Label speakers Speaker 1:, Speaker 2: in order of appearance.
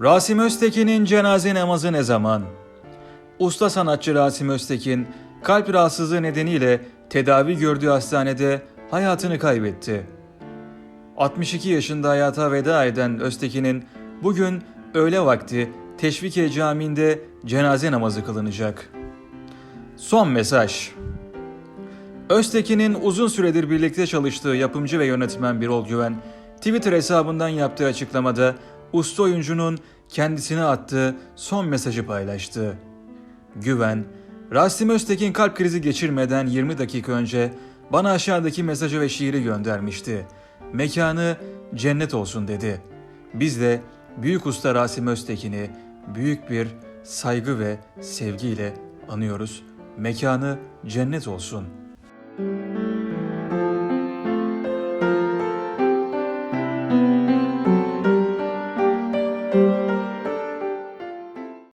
Speaker 1: Rasim Öztekin'in cenaze namazı ne zaman? Usta sanatçı Rasim Öztekin, kalp rahatsızlığı nedeniyle tedavi gördüğü hastanede hayatını kaybetti. 62 yaşında hayata veda eden Öztekin'in bugün öğle vakti Teşvikiye Camii'nde cenaze namazı kılınacak. Son mesaj. Öztekin'in uzun süredir birlikte çalıştığı yapımcı ve yönetmen Birol Güven, Twitter hesabından yaptığı açıklamada usta oyuncunun kendisine attığı son mesajı paylaştı. Güven, Rasim Öztekin kalp krizi geçirmeden 20 dakika önce bana aşağıdaki mesajı ve şiiri göndermişti. Mekanı cennet olsun dedi. Biz de büyük usta Rasim Öztekin'i büyük bir saygı ve sevgiyle anıyoruz. Mekanı cennet olsun.